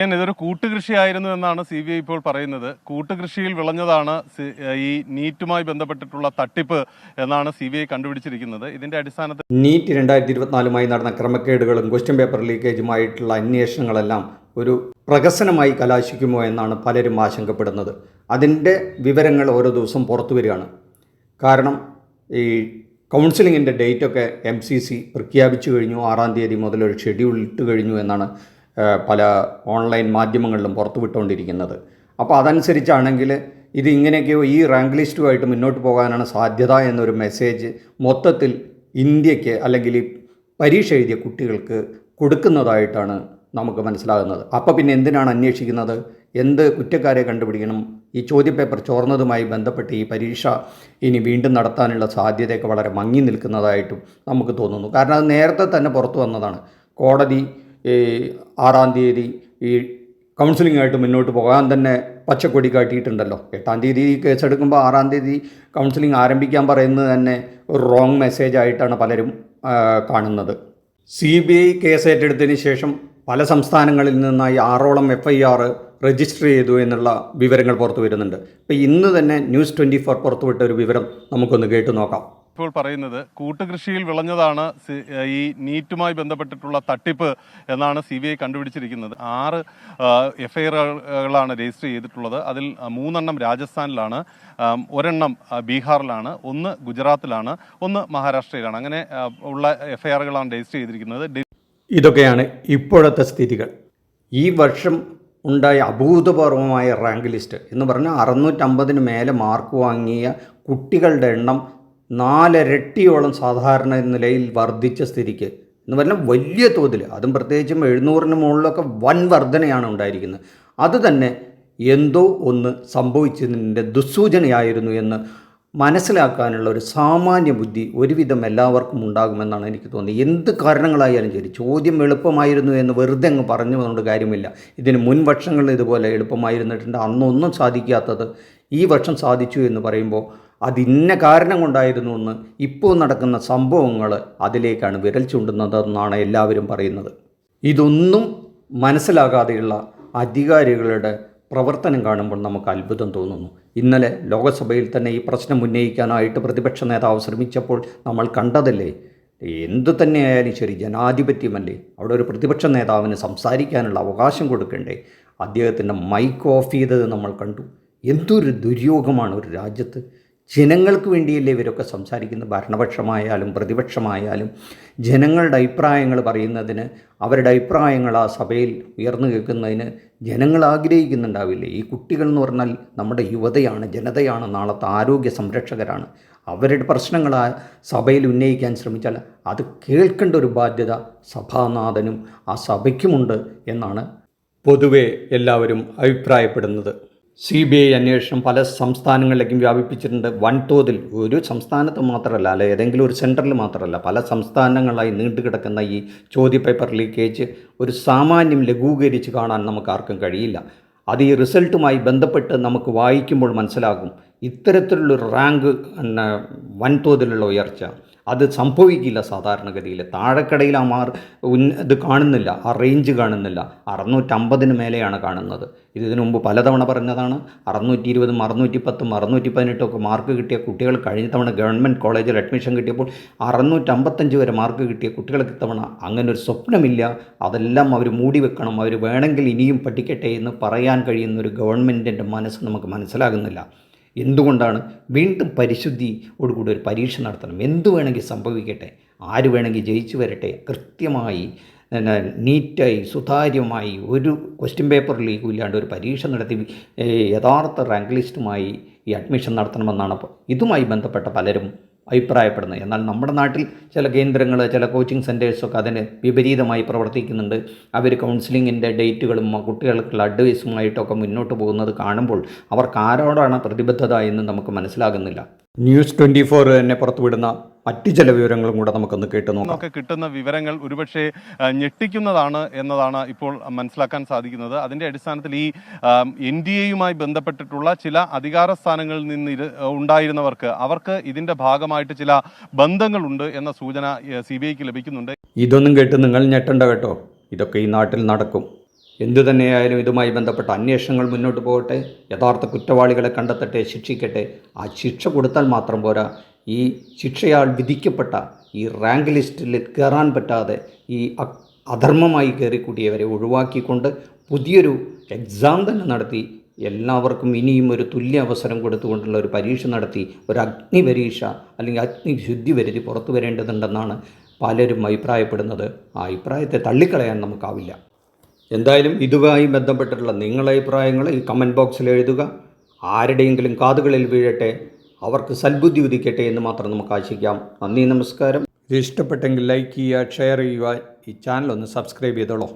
ഞാൻ ഇതൊരു കൂട്ടുകൃഷിയായിരുന്നു എന്നാണ് സി ബി ഐ ഇപ്പോൾ പറയുന്നത്. കൂട്ടുകൃഷിയിൽ വിളഞ്ഞതാണ് ഈ നീറ്റുമായി ബന്ധപ്പെട്ടിട്ടുള്ള തട്ടിപ്പ് എന്നാണ് സി ബി ഐ കണ്ടുപിടിച്ചിരിക്കുന്നത്. ഇതിന്റെ അടിസ്ഥാനത്തിൽ നീറ്റ് രണ്ടായിരത്തി ഇരുപത്തിനാലുമായി നടന്ന ക്രമക്കേടുകളും ക്വസ്റ്റ്യൻ പേപ്പർ ലീക്കേജുമായിട്ടുള്ള അന്വേഷണങ്ങളെല്ലാം ഒരു പ്രഹസനമായി കലാശിക്കുമോ എന്നാണ് പലരും ആശങ്കപ്പെടുന്നത്. അതിന്റെ വിവരങ്ങൾ ഓരോ ദിവസം പുറത്തു വരികയാണ്. കാരണം ഈ കൗൺസിലിങ്ങിന്റെ ഡേറ്റൊക്കെ എം സി സി പ്രഖ്യാപിച്ചു കഴിഞ്ഞു. ആറാം തീയതി മുതൽ ഒരു ഷെഡ്യൂൾ ഇട്ട് കഴിഞ്ഞു എന്നാണ് പല ഓൺലൈൻ മാധ്യമങ്ങളിലും പുറത്തുവിട്ടുകൊണ്ടിരിക്കുന്നത്. അപ്പോൾ അതനുസരിച്ചാണെങ്കിൽ ഇത് ഇങ്ങനെയൊക്കെയോ ഈ റാങ്ക് ലിസ്റ്റുമായിട്ട് മുന്നോട്ട് പോകാനാണ് സാധ്യത എന്നൊരു മെസ്സേജ് മൊത്തത്തിൽ ഇന്ത്യയ്ക്ക് അല്ലെങ്കിൽ ഈ പരീക്ഷ എഴുതിയ കുട്ടികൾക്ക് കൊടുക്കുന്നതായിട്ടാണ് നമുക്ക് മനസ്സിലാകുന്നത്. അപ്പോൾ പിന്നെ എന്തിനാണ് അന്വേഷിക്കുന്നത്? എന്ത് കുറ്റക്കാരെ കണ്ടുപിടിക്കണം? ഈ ചോദ്യപേപ്പർ ചോർന്നതുമായി ബന്ധപ്പെട്ട് ഈ പരീക്ഷ ഇനി വീണ്ടും നടത്താനുള്ള സാധ്യതയൊക്കെ വളരെ മങ്ങി നിൽക്കുന്നതായിട്ടും നമുക്ക് തോന്നുന്നു. കാരണം അത് നേരത്തെ തന്നെ പുറത്തു വന്നതാണ്. കോടതി ആറാം തീയതി ഈ കൗൺസിലിംഗായിട്ട് മുന്നോട്ട് പോകാൻ തന്നെ പച്ചക്കൊടി കാട്ടിയിട്ടുണ്ടല്ലോ. എട്ടാം തീയതി കേസെടുക്കുമ്പോൾ ആറാം തീയതി കൗൺസിലിംഗ് ആരംഭിക്കാൻ പറയുന്നത് തന്നെ ഒരു റോങ് മെസ്സേജ് ആയിട്ടാണ് പലരും കാണുന്നത്. സി ബി ഐ കേസ് ഏറ്റെടുത്തതിന് ശേഷം പല സംസ്ഥാനങ്ങളിൽ നിന്നായി ആറോളം എഫ് ഐ ആർ രജിസ്റ്റർ ചെയ്തു എന്നുള്ള വിവരങ്ങൾ പുറത്തു വരുന്നുണ്ട്. അപ്പോൾ ഇന്ന് തന്നെ ന്യൂസ് ട്വന്റി ഫോർ പുറത്തുവിട്ട ഒരു വിവരം നമുക്കൊന്ന് കേട്ടു നോക്കാം. ഇപ്പോൾ പറയുന്നത് കൂട്ടുകൃഷിയിൽ വിളഞ്ഞതാണ് ഈ നീറ്റുമായി ബന്ധപ്പെട്ടിട്ടുള്ള തട്ടിപ്പ് എന്നാണ് സി ബി ഐ കണ്ടുപിടിച്ചിരിക്കുന്നത്. ആറ് എഫ്ഐആറുകളാണ് രജിസ്റ്റർ ചെയ്തിട്ടുള്ളത്. അതിൽ മൂന്നെണ്ണം രാജസ്ഥാനിലാണ് ഒരെണ്ണം ബീഹാറിലാണ് ഒന്ന് ഗുജറാത്തിലാണ് ഒന്ന് മഹാരാഷ്ട്രയിലാണ്. അങ്ങനെ ഉള്ള എഫ്ഐആറുകളാണ് രജിസ്റ്റർ ചെയ്തിരിക്കുന്നത്. ഇതൊക്കെയാണ് ഇപ്പോഴത്തെ സ്ഥിതികൾ. ഈ വർഷം ഉണ്ടായ അഭൂതപൂർവമായ റാങ്ക് ലിസ്റ്റ് എന്ന് പറഞ്ഞാൽ അറുന്നൂറ്റമ്പതിന് മേലെ മാർക്ക് വാങ്ങിയ കുട്ടികളുടെ എണ്ണം നാലിരട്ടിയോളം സാധാരണ നിലയിൽ വർദ്ധിച്ച സ്ഥിതിക്ക് എന്ന് പറഞ്ഞാൽ വലിയ തോതിൽ. അതും പ്രത്യേകിച്ചും എഴുന്നൂറിന് മുകളിലൊക്കെ വൻ വർധനയാണ് ഉണ്ടായിരിക്കുന്നത്. അത് തന്നെ എന്തോ ഒന്ന് സംഭവിച്ചതിന്റെ ദുസ്സൂചനയായിരുന്നു എന്ന് മനസ്സിലാക്കാനുള്ള ഒരു സാമാന്യ ബുദ്ധി ഒരുവിധം എല്ലാവർക്കും ഉണ്ടാകുമെന്നാണ് എനിക്ക് തോന്നുന്നത് എന്ത് കാരണങ്ങളായാലും ശരി ചോദ്യം എളുപ്പമായിരുന്നു എന്ന് വെറുതെ അങ്ങ് പറഞ്ഞു കൊണ്ട് കാര്യമില്ല. ഇതിന് മുൻ വർഷങ്ങളിൽ ഇതുപോലെ എളുപ്പമായിരുന്നിട്ടുണ്ട്. അന്നൊന്നും സാധിക്കാത്തത് ഈ വർഷം സാധിച്ചു എന്ന് പറയുമ്പോൾ അതിന്ന കാരണം കൊണ്ടായിരുന്നു എന്ന് ഇപ്പോൾ നടക്കുന്ന സംഭവങ്ങൾ അതിലേക്കാണ് വിരൽ ചൂണ്ടുന്നതെന്നാണ് എല്ലാവരും പറയുന്നത്. ഇതൊന്നും മനസ്സിലാകാതെയുള്ള അധികാരികളുടെ പ്രവർത്തനം കാണുമ്പോൾ നമുക്ക് അത്ഭുതം തോന്നുന്നു. ഇന്നലെ ലോകസഭയിൽ തന്നെ ഈ പ്രശ്നം ഉന്നയിക്കാനായിട്ട് പ്രതിപക്ഷ നേതാവ് ശ്രമിച്ചപ്പോൾ നമ്മൾ കണ്ടതല്ലേ? എന്തു തന്നെയായാലും ശരി ജനാധിപത്യമല്ലേ? അവിടെ ഒരു പ്രതിപക്ഷ നേതാവിന് സംസാരിക്കാനുള്ള അവകാശം കൊടുക്കണ്ടേ? അദ്ദേഹത്തിന്റെ മൈക്ക് ഓഫ് ചെയ്തത് നമ്മൾ കണ്ടു. എന്തൊരു ദുര്യോഗമാണ് ഒരു രാജ്യത്ത്. ജനങ്ങൾക്ക് വേണ്ടിയല്ലേ ഇവരൊക്കെ സംസാരിക്കുന്നത്? ഭരണപക്ഷമായാലും പ്രതിപക്ഷമായാലും ജനങ്ങളുടെ അഭിപ്രായങ്ങൾ പറയുന്നതിന് അവരുടെ അഭിപ്രായങ്ങൾ ആ സഭയിൽ ഉയർന്നു കേൾക്കുന്നതിന് ജനങ്ങൾ ആഗ്രഹിക്കുന്നുണ്ടാവില്ലേ? ഈ കുട്ടികൾ എന്ന് പറഞ്ഞാൽ നമ്മുടെ യുവതയാണ് ജനതയാണ് നാളത്തെ ആരോഗ്യ സംരക്ഷകരാണ്. അവരുടെ പ്രശ്നങ്ങൾ ആ സഭയിൽ ഉന്നയിക്കാൻ ശ്രമിച്ചാൽ അത് കേൾക്കേണ്ട ഒരു ബാധ്യത സഭാനാഥനും ആ സഭയ്ക്കുമുണ്ട് എന്നാണ് പൊതുവെ എല്ലാവരും അഭിപ്രായപ്പെടുന്നത്. സി ബി ഐ അന്വേഷണം പല സംസ്ഥാനങ്ങളിലേക്കും വ്യാപിപ്പിച്ചിട്ടുണ്ട്. വൻതോതിൽ ഒരു സംസ്ഥാനത്ത് മാത്രമല്ല അല്ലെ ഏതെങ്കിലും ഒരു സെന്ററിൽ മാത്രമല്ല പല സംസ്ഥാനങ്ങളായി നീണ്ടുകിടക്കുന്ന ഈ ചോദ്യപേപ്പർ ലീക്കേജ് ഒരു സാമാന്യം ലഘൂകരിച്ച് കാണാൻ നമുക്ക് ആർക്കും കഴിയില്ല. അത് ഈ റിസൾട്ടുമായി ബന്ധപ്പെട്ട് നമുക്ക് വായിക്കുമ്പോൾ മനസ്സിലാകും. ഇത്തരത്തിലുള്ളൊരു റാങ്ക് വൻതോതിലുള്ള ഉയർച്ച. അത് സംഭവിക്കില്ല സാധാരണഗതിയിൽ. താഴെക്കടയിൽ ആ മാർ ഇത് കാണുന്നില്ല ആ റേഞ്ച് കാണുന്നില്ല. അറുന്നൂറ്റമ്പതിന് മേലെയാണ് കാണുന്നത്. ഇത് ഇതിനു മുമ്പ് പലതവണ പറഞ്ഞതാണ്. അറുന്നൂറ്റി ഇരുപതും അറുന്നൂറ്റി പത്തും അറുന്നൂറ്റി പതിനെട്ടും മാർക്ക് കിട്ടിയ കുട്ടികൾ കഴിഞ്ഞ തവണ ഗവൺമെന്റ് കോളേജിൽ അഡ്മിഷൻ കിട്ടിയപ്പോൾ അറുന്നൂറ്റമ്പത്തഞ്ച് വരെ മാർക്ക് കിട്ടിയ കുട്ടികൾക്ക് ഇത്തവണ അങ്ങനെ ഒരു സ്വപ്നമില്ല. അതെല്ലാം അവർ മൂടി വെക്കണം. അവർ വേണമെങ്കിൽ ഇനിയും പഠിക്കട്ടെ എന്ന് പറയാൻ കഴിയുന്ന ഒരു ഗവൺമെന്റിന്റെ മനസ്സ് നമുക്ക് മനസ്സിലാകുന്നില്ല. എന്തുകൊണ്ടാണ് വീണ്ടും പരിശുദ്ധിയോടുകൂടി ഒരു പരീക്ഷ നടത്തണം? എന്തു വേണമെങ്കിൽ സംഭവിക്കട്ടെ? ആര് വേണമെങ്കിൽ ജയിച്ചു വരട്ടെ? കൃത്യമായി നീറ്റായി സുതാര്യമായി ഒരു ക്വസ്റ്റ്യൻ പേപ്പർ ലീക്കും ഇല്ലാണ്ട് ഒരു പരീക്ഷ നടത്തി യഥാർത്ഥ റാങ്ക് ലിസ്റ്റുമായി ഈ അഡ്മിഷൻ നടത്തണമെന്നാണ് ഇതുമായി ബന്ധപ്പെട്ട പലരും അഭിപ്രായപ്പെടുന്നത്. എന്നാൽ നമ്മുടെ നാട്ടിൽ ചില കേന്ദ്രങ്ങൾ ചില കോച്ചിങ് സെന്റേഴ്സൊക്കെ അതിന് വിപരീതമായി പ്രവർത്തിക്കുന്നുണ്ട്. അവർ കൗൺസിലിങ്ങിന്റെ ഡേറ്റുകളും കുട്ടികൾക്കുള്ള അഡ്വൈസുമായിട്ടൊക്കെ മുന്നോട്ട് പോകുന്നത് കാണുമ്പോൾ അവർക്ക് ആരോടാണ് പ്രതിബദ്ധത എന്ന് നമുക്ക് മനസ്സിലാകുന്നില്ല. ന്യൂസ് ട്വന്റി ഫോർ തന്നെ പുറത്തുവിടുന്ന മറ്റു ചില വിവരങ്ങളും കൂടെ നമുക്കൊന്ന് കേട്ടു നോക്കാം. കിട്ടുന്ന വിവരങ്ങൾ ഒരുപക്ഷെ ഞെട്ടിക്കുന്നതാണ് എന്നതാണ് ഇപ്പോൾ മനസ്സിലാക്കാൻ സാധിക്കുന്നത്. അതിന്റെ അടിസ്ഥാനത്തിൽ ഈ എൻ ഡി എയുമായി ബന്ധപ്പെട്ടിട്ടുള്ള ചില അധികാര സ്ഥാനങ്ങളിൽ നിന്ന് ഉണ്ടായിരുന്നവർക്ക് അവർക്ക് ഇതിന്റെ ഭാഗമായിട്ട് ചില ബന്ധങ്ങളുണ്ട് എന്ന സൂചന സി ബി ഐക്ക് ലഭിക്കുന്നുണ്ട്. ഇതൊന്നും കേട്ട് നിങ്ങൾ ഞെട്ടണ്ട കേട്ടോ. ഇതൊക്കെ ഈ നാട്ടിൽ നടക്കും. എന്തു തന്നെയായാലും ഇതുമായി ബന്ധപ്പെട്ട അന്വേഷണങ്ങൾ മുന്നോട്ട് പോകട്ടെ യഥാർത്ഥ കുറ്റവാളികളെ കണ്ടെത്തട്ടെ ശിക്ഷിക്കട്ടെ ആ ശിക്ഷ കൊടുത്താൽ മാത്രം പോരാ. ഈ ശിക്ഷയാൽ വിധിക്കപ്പെട്ട ഈ റാങ്ക് ലിസ്റ്റിൽ കയറാൻ പറ്റാതെ ഈ അധർമ്മമായി കയറിക്കൂട്ടിയവരെ ഒഴിവാക്കിക്കൊണ്ട് പുതിയൊരു എക്സാം തന്നെ നടത്തി എല്ലാവർക്കും ഇനിയും ഒരു തുല്യ അവസരം കൊടുത്തുകൊണ്ടുള്ള ഒരു പരീക്ഷ നടത്തി ഒരു അഗ്നി പരീക്ഷ അല്ലെങ്കിൽ അഗ്നി ശുദ്ധി വരുത്തി പുറത്തു വരേണ്ടതുണ്ടെന്നാണ് പലരും അഭിപ്രായപ്പെടുന്നത്. ആ അഭിപ്രായത്തെ തള്ളിക്കളയാൻ നമുക്കാവില്ല. എന്തായാലും ഇതുമായി ബന്ധപ്പെട്ടിട്ടുള്ള നിങ്ങളുടെ അഭിപ്രായങ്ങൾ ഈ കമന്റ് ബോക്സിൽ എഴുതുക. ആരുടെയെങ്കിലും കാതുകളിൽ വീഴട്ടെ അവർക്ക് സൽബുദ്ധി ഉദിക്കട്ടെ എന്ന് മാത്രം നമുക്ക് ആശിക്കാം. നന്ദി നമസ്കാരം. ഇത് ഇഷ്ടപ്പെട്ടെങ്കിൽ ലൈക്ക് ചെയ്യുക ഷെയർ ചെയ്യുക. ഈ ചാനൽ ഒന്ന് സബ്സ്ക്രൈബ് ചെയ്തോളൂ.